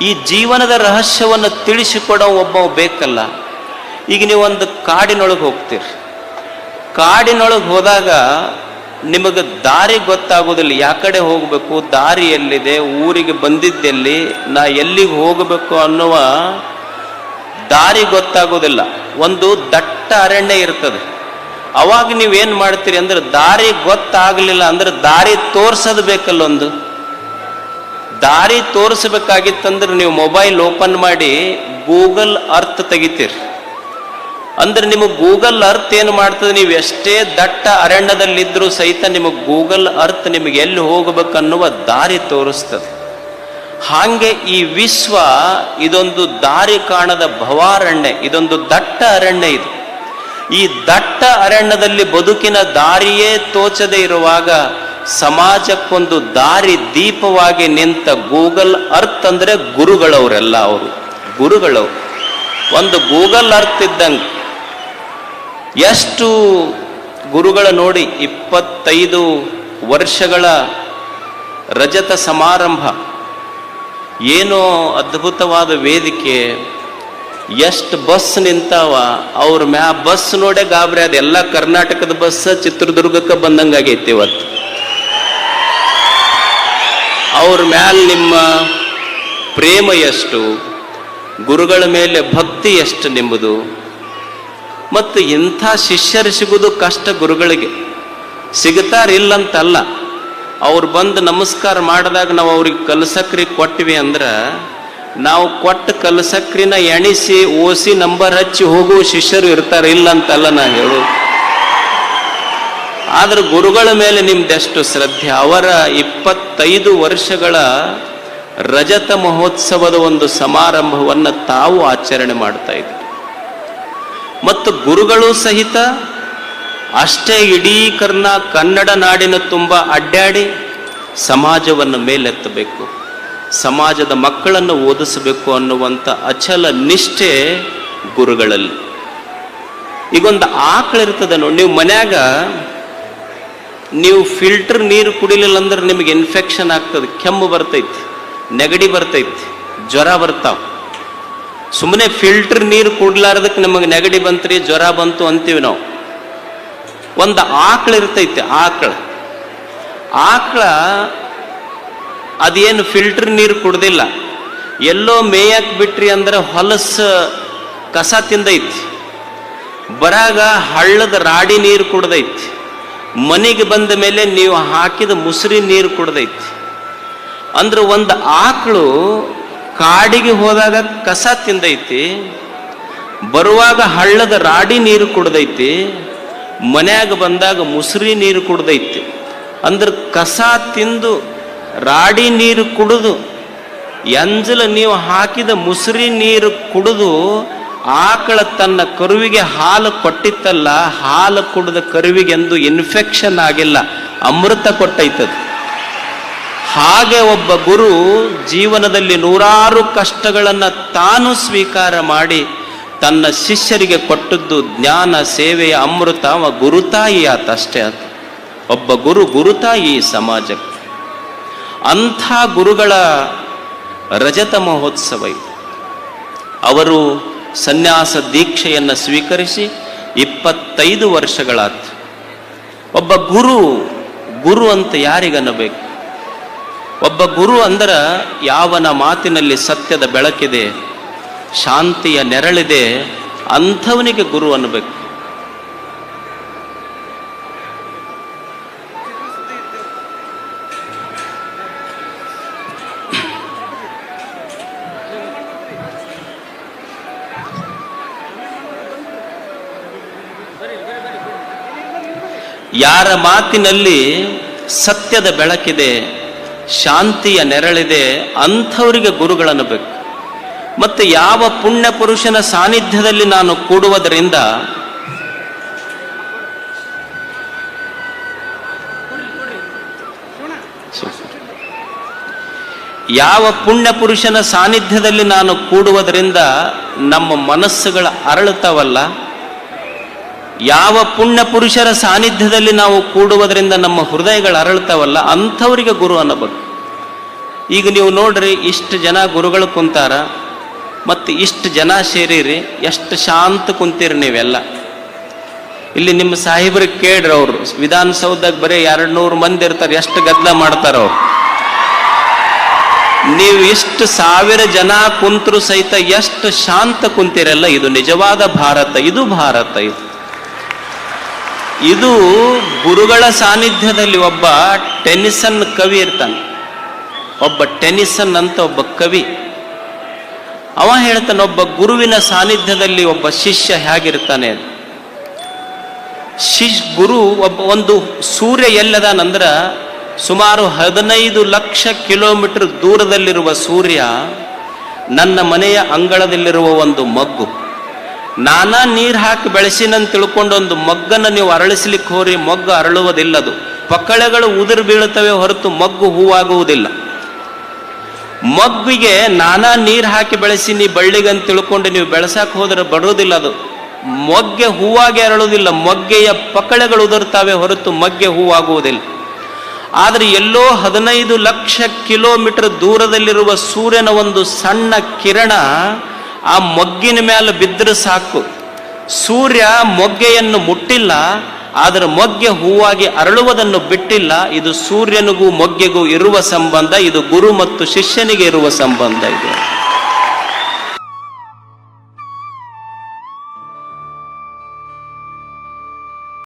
ಈ ಜೀವನದ ರಹಸ್ಯವನ್ನು ತಿಳಿಸಿಕೊಡೋ ಒಬ್ಬ ಬೇಕಲ್ಲ. ಈಗ ನೀವು ಒಂದು ಕಾಡಿನೊಳಗೆ ಹೋಗ್ತೀರಿ. ಕಾಡಿನೊಳಗೆ ಹೋದಾಗ ನಿಮಗೆ ದಾರಿ ಗೊತ್ತಾಗೋದಿಲ್ಲ ಯಾ ಕಡೆ ಹೋಗಬೇಕು? ದಾರಿ ಎಲ್ಲಿದೆ? ಊರಿಗೆ ಬಂದಿದ್ದೆಲ್ಲಿ? ನಾ ಎಲ್ಲಿಗೆ ಹೋಗಬೇಕು ಅನ್ನುವ ದಾರಿ ಗೊತ್ತಾಗೋದಿಲ್ಲ ಒಂದು ದಟ್ಟ ಅರಣ್ಯ ಇರ್ತದೆ. ಅವಾಗ ನೀವೇನು ಮಾಡ್ತೀರಿ ಅಂದ್ರೆ ದಾರಿ ಗೊತ್ತಾಗಲಿಲ್ಲ ಅಂದ್ರೆ ದಾರಿ ತೋರ್ಸೋದು ಬೇಕಲ್ಲ ಒಂದು ದಾರಿ ತೋರಿಸ್ಬೇಕಾಗಿತ್ತಂದ್ರೆ ನೀವು ಮೊಬೈಲ್ ಓಪನ್ ಮಾಡಿ ಗೂಗಲ್ ಅರ್ತ್ ತೆಗಿತೀರಿ. ಅಂದ್ರೆ ನಿಮಗೆ ಗೂಗಲ್ ಅರ್ಥ ಏನು ಮಾಡ್ತದೆ? ನೀವು ಎಷ್ಟೇ ದಟ್ಟ ಅರಣ್ಯದಲ್ಲಿದ್ದರೂ ಸಹಿತ ನಿಮಗೆ ಗೂಗಲ್ ಅರ್ತ್ ನಿಮಗೆ ಎಲ್ಲಿ ಹೋಗಬೇಕನ್ನುವ ದಾರಿ ತೋರಿಸ್ತದೆ. ಹಾಗೆ ಈ ವಿಶ್ವ ಇದೊಂದು ದಾರಿ ಕಾಣದ ಭವಾರಣ್ಯ, ಇದೊಂದು ದಟ್ಟ ಅರಣ್ಯ ಇದು. ಈ ದಟ್ಟ ಅರಣ್ಯದಲ್ಲಿ ಬದುಕಿನ ದಾರಿಯೇ ತೋಚದೆ ಇರುವಾಗ ಸಮಾಜಕ್ಕೊಂದು ದಾರಿ ದೀಪವಾಗಿ ನಿಂತ ಗೂಗಲ್ ಅರ್ತ್ ಅಂದರೆ ಗುರುಗಳವರೆಲ್ಲ ಅವರು. ಗುರುಗಳವರು. ಒಂದು ಗೂಗಲ್ ಅರ್ತ್ ಇದ್ದಂಗೆ ಎಷ್ಟು ಗುರುಗಳ ನೋಡಿ ಇಪ್ಪತ್ತೈದು ವರ್ಷಗಳ ರಜತ ಸಮಾರಂಭ. ಏನೋ ಅದ್ಭುತವಾದ ವೇದಿಕೆ. ಎಷ್ಟು ಬಸ್ ನಿಂತಾವ. ಅವ್ರ ಮ್ಯಾ ಬಸ್ ನೋಡೇ ಗಾಬರಿ ಅದ ಎಲ್ಲ ಕರ್ನಾಟಕದ ಬಸ್ ಚಿತ್ರದುರ್ಗಕ್ಕೆ ಬಂದಂಗಾಗೈತಿ ಇವತ್ತು. ಅವ್ರ ಮ್ಯಾಲ ನಿಮ್ಮ ಪ್ರೇಮ ಎಷ್ಟು? ಗುರುಗಳ ಮೇಲೆ ಭಕ್ತಿ ಎಷ್ಟು ನಿಮ್ಮದು ಮತ್ತು ಇಂಥ ಶಿಷ್ಯರು ಸಿಗುವುದು ಕಷ್ಟ ಗುರುಗಳಿಗೆ. ಸಿಗ್ತಾರಿಲ್ಲಂತಲ್ಲ ಅವ್ರು ಬಂದು ನಮಸ್ಕಾರ ಮಾಡಿದಾಗ ನಾವು ಅವ್ರಿಗೆ ಕಲಸಕ್ರಿ ಕೊಟ್ವಿ ಅಂದ್ರೆ, ನಾವು ಕೊಟ್ಟು ಕಲಸಕ್ರಿನ ಎಣಿಸಿ, ಓಸಿ ನಂಬರ್ ಹಚ್ಚಿ ಹೋಗುವ ಶಿಷ್ಯರು ಇರ್ತಾರೆ ಇಲ್ಲ ಅಂತಲ್ಲ ನಾ ಹೇಳು ಆದ್ರೆ ಗುರುಗಳ ಮೇಲೆ ನಿಮ್ದೆಷ್ಟು ಶ್ರದ್ಧೆ? ಅವರ ಇಪ್ಪತ್ತೈದು ವರ್ಷಗಳ ರಜತ ಮಹೋತ್ಸವದ ಒಂದು ಸಮಾರಂಭವನ್ನು ತಾವು ಆಚರಣೆ ಮಾಡ್ತಾ ಇದ್ರು ಮತ್ತು ಗುರುಗಳು ಸಹಿತ ಅಷ್ಟೇ ಇಡೀ ಕರ್ನಾ ಕನ್ನಡ ನಾಡಿನ ತುಂಬ ಅಡ್ಡಾಡಿ ಸಮಾಜವನ್ನು ಮೇಲೆತ್ತಬೇಕು, ಸಮಾಜದ ಮಕ್ಕಳನ್ನು ಓದಿಸಬೇಕು ಅನ್ನುವಂಥ ಅಚಲ ನಿಷ್ಠೆ ಗುರುಗಳಲ್ಲಿ. ಈಗೊಂದು ಆಕಳಿರ್ತದೆ ನೋಡಿ, ನೀವು ಮನ್ಯಾಗ ನೀವು ಫಿಲ್ಟರ್ ನೀರು ಕುಡಿಲಿಲ್ಲ ಅಂದ್ರೆ ನಿಮಗೆ ಇನ್ಫೆಕ್ಷನ್ ಆಗ್ತದೆ. ಕೆಮ್ಮು ಬರ್ತೈತಿ, ನೆಗಡಿ ಬರ್ತೈತಿ, ಜ್ವರ ಬರ್ತಾವ. ಸುಮ್ಮನೆ ಫಿಲ್ಟರ್ ನೀರು ಕುಡ್ಲಾರ್ದಕ್ಕೆ ನಮಗೆ ನೆಗಡಿ ಬಂತ್ರಿ, ಜ್ವರ ಬಂತು ಅಂತೀವಿ ನಾವು. ಒಂದು ಆಕಳ ಇರ್ತೈತೆ, ಆಕಳ. ಆಕಳ ಅದೇನು ಫಿಲ್ಟರ್ ನೀರು ಕುಡ್ದಿಲ್ಲ. ಎಲ್ಲೋ ಮೇಯಕ್ ಬಿಟ್ರಿ ಅಂದ್ರೆ ಹೊಲಸ ಕಸ ತಿಂದೈತಿ. ಬರಾಗ ಹಳ್ಳದ ರಾಡಿ ನೀರು ಕುಡ್ದೈತಿ. ಮನೆಗೆ ಬಂದ ಮೇಲೆ ನೀವು ಹಾಕಿದ ಮುಸುರಿ ನೀರು ಕುಡ್ದೈತಿ. ಅಂದ್ರೆ ಒಂದು ಆಕಳು ಕಾಡಿಗೆ ಹೋದಾಗ ಕಸ ತಿಂದೈತಿ, ಬರುವಾಗ ಹಳ್ಳದ ರಾಡಿ ನೀರು ಕುಡ್ದೈತಿ, ಮನ್ಯಾಗ ಬಂದಾಗ ಮುಸುರಿ ನೀರು ಕುಡ್ದೈತಿ. ಅಂದ್ರೆ ಕಸ ತಿಂದು ರಾಡಿ ನೀರು ಕುಡಿದು, ಎಂಜಲ ನೀವು ಹಾಕಿದ ಮುಸುರಿ ನೀರು ಕುಡಿದು ಆಕಳ ತನ್ನ ಕರುವಿಗೆ ಹಾಲು ಕೊಟ್ಟಿತ್ತಲ್ಲ, ಹಾಲು ಕುಡಿದ ಕರುವಿಗೆ ಎಂದು ಇನ್ಫೆಕ್ಷನ್ ಆಗಿಲ್ಲ, ಅಮೃತ ಕೊಟ್ಟೈತದು. ಹಾಗೆ ಒಬ್ಬ ಗುರು ಜೀವನದಲ್ಲಿ ನೂರಾರು ಕಷ್ಟಗಳನ್ನು ತಾನು ಸ್ವೀಕಾರ ಮಾಡಿ ತನ್ನ ಶಿಷ್ಯರಿಗೆ ಕೊಟ್ಟದ್ದು ಜ್ಞಾನ, ಸೇವೆಯ ಅಮೃತ, ಅವ ಗುರುತಾಯಿ ಆತ ಅಷ್ಟೇ ಆತ. ಒಬ್ಬ ಗುರು ಗುರುತಾಯಿ ಈ ಸಮಾಜಕ್ಕೆ. ಅಂಥ ಗುರುಗಳ ರಜತ ಮಹೋತ್ಸವ ಅವರು ಸನ್ಯಾಸ ದೀಕ್ಷೆಯನ್ನು ಸ್ವೀಕರಿಸಿ ಇಪ್ಪತ್ತೈದು ವರ್ಷಗಳಾತು. ಒಬ್ಬ ಗುರು ಗುರು ಅಂತ ಯಾರಿಗನ್ನಬೇಕು? ಒಬ್ಬ ಗುರು ಅಂದ್ರೆ ಯಾವನ ಮಾತಿನಲ್ಲಿ ಸತ್ಯದ ಬೆಳಕಿದೆ, ಶಾಂತಿಯ ನೆರಳಿದೆ, ಅಂಥವನಿಗೆ ಗುರು ಅನ್ನಬೇಕು. ಯಾರ ಮಾತಿನಲ್ಲಿ ಸತ್ಯದ ಬೆಳಕಿದೆ, ಶಾಂತಿಯ ನೆರಳಿದೆ, ಅಂಥವರಿಗೆ ಗುರುಗಳನ್ನಬೇಕು ಮತ್ತು ಯಾವ ಪುಣ್ಯ ಪುರುಷನ ಸಾನ್ನಿಧ್ಯದಲ್ಲಿ ನಾನು ಕೂಡುವುದರಿಂದ ಯಾವ ಪುಣ್ಯ ಪುರುಷನ ಸಾನ್ನಿಧ್ಯದಲ್ಲಿ ನಾನು ಕೂಡುವುದರಿಂದ ನಮ್ಮ ಮನಸ್ಸುಗಳ ಅರಳುತ್ತವಲ್ಲ ಯಾವ ಪುಣ್ಯ ಪುರುಷರ ಸಾನ್ನಿಧ್ಯದಲ್ಲಿ ನಾವು ಕೂಡುವುದರಿಂದ ನಮ್ಮ ಹೃದಯಗಳು ಅರಳ್ತಾವಲ್ಲ ಅಂಥವರಿಗೆ ಗುರು ಅನ್ನಬೇಕು. ಈಗ ನೀವು ನೋಡ್ರಿ, ಇಷ್ಟು ಜನ ಗುರುಗಳು ಕುಂತಾರ, ಮತ್ತು ಇಷ್ಟು ಜನ ಸೇರಿರಿ, ಎಷ್ಟು ಶಾಂತ ಕುಂತೀರಿ ನೀವೆಲ್ಲ. ಇಲ್ಲಿ ನಿಮ್ಮ ಸಾಹೇಬ್ರಿಗೆ ಕೇಳ್ರಿ ಅವರು, ವಿಧಾನಸೌಧಕ್ಕೆ ಬರೀ ಎರಡು ನೂರು ಮಂದಿ ಇರ್ತಾರೆ, ಎಷ್ಟು ಗದ್ದಲ ಮಾಡ್ತಾರ. ಅವ್ರು ನೀವು ಇಷ್ಟು ಸಾವಿರ ಜನ ಕುಂತರು ಸಹಿತ ಎಷ್ಟು ಶಾಂತ ಕುಂತಿರಲ್ಲ, ಇದು ನಿಜವಾದ ಭಾರತ, ಇದು ಭಾರತ, ಇದು. ಇದು ಗುರುಗಳ ಸಾನ್ನಿಧ್ಯದಲ್ಲಿ ಒಬ್ಬ ಟೆನಿಸನ್ ಕವಿ ಇರ್ತಾನೆ. ಒಬ್ಬ ಟೆನಿಸನ್ ಅಂತ ಒಬ್ಬ ಕವಿ. ಅವ ಹೇಳ್ತಾನೆ, ಒಬ್ಬ ಗುರುವಿನ ಸಾನ್ನಿಧ್ಯದಲ್ಲಿ ಒಬ್ಬ ಶಿಷ್ಯ ಹೇಗಿರ್ತಾನೆ. ಶಿಶ್ ಗುರು ಒಬ್ಬ ಒಂದು ಸೂರ್ಯ ಎಲ್ಲದಾನಂದ್ರ ಸುಮಾರು ಹದಿನೈದು ಲಕ್ಷ ಕಿಲೋಮೀಟರ್ ದೂರದಲ್ಲಿರುವ ಸೂರ್ಯ ನನ್ನ ಮನೆಯ ಅಂಗಳದಲ್ಲಿರುವ ಒಂದು ಮಗ್ಗು. ನಾನಾ ನೀರು ಹಾಕಿ ಬೆಳೆಸಿನಂತ ತಿಳ್ಕೊಂಡು ಒಂದು ಮಗ್ಗನ್ನು ನೀವು ಅರಳಿಸ್ಲಿಕ್ಕೆ ಹೋರಿ, ಮೊಗ್ಗು ಅರಳುವುದಿಲ್ಲದು. ಪಕ್ಕಳೆಗಳು ಉದುರು ಬೀಳುತ್ತವೆ ಹೊರತು ಮೊಗ್ಗು ಹೂವಾಗುವುದಿಲ್ಲ. ಮಗ್ಗಿಗೆ ನಾನಾ ನೀರು ಹಾಕಿ ಬೆಳೆಸಿ ನೀ ಬಳ್ಳಿಗಂತ ತಿಳ್ಕೊಂಡು ನೀವು ಬೆಳೆಸಕ್ಕೆ ಹೋದ್ರೆ ಬರುವುದಿಲ್ಲ ಅದು ಮೊಗ್ಗೆ ಹೂವಾಗಿ ಅರಳುವುದಿಲ್ಲ, ಮೊಗ್ಗೆಯ ಪಕ್ಕಳೆಗಳು ಉದುರ್ತಾವೆ ಹೊರತು ಮಗ್ಗೆ ಹೂವಾಗುವುದಿಲ್ಲ. ಆದರೆ ಎಲ್ಲೋ ಹದಿನೈದು ಲಕ್ಷ ಕಿಲೋಮೀಟರ್ ದೂರದಲ್ಲಿರುವ ಸೂರ್ಯನ ಒಂದು ಸಣ್ಣ ಕಿರಣ ಆ ಮೊಗ್ಗಿನ ಮೇಲೆ ಬಿದ್ದರೆ ಸಾಕು. ಸೂರ್ಯ ಮೊಗ್ಗೆಯನ್ನು ಮುಟ್ಟಿಲ್ಲ, ಆದರೆ ಮೊಗ್ಗೆ ಹೂವಾಗಿ ಅರಳುವುದನ್ನು ಬಿಟ್ಟಿಲ್ಲ. ಇದು ಸೂರ್ಯನಿಗೂ ಮೊಗ್ಗೆಗೂ ಇರುವ ಸಂಬಂಧ, ಇದು ಗುರು ಮತ್ತು ಶಿಷ್ಯನಿಗೆ ಇರುವ ಸಂಬಂಧ ಇದು.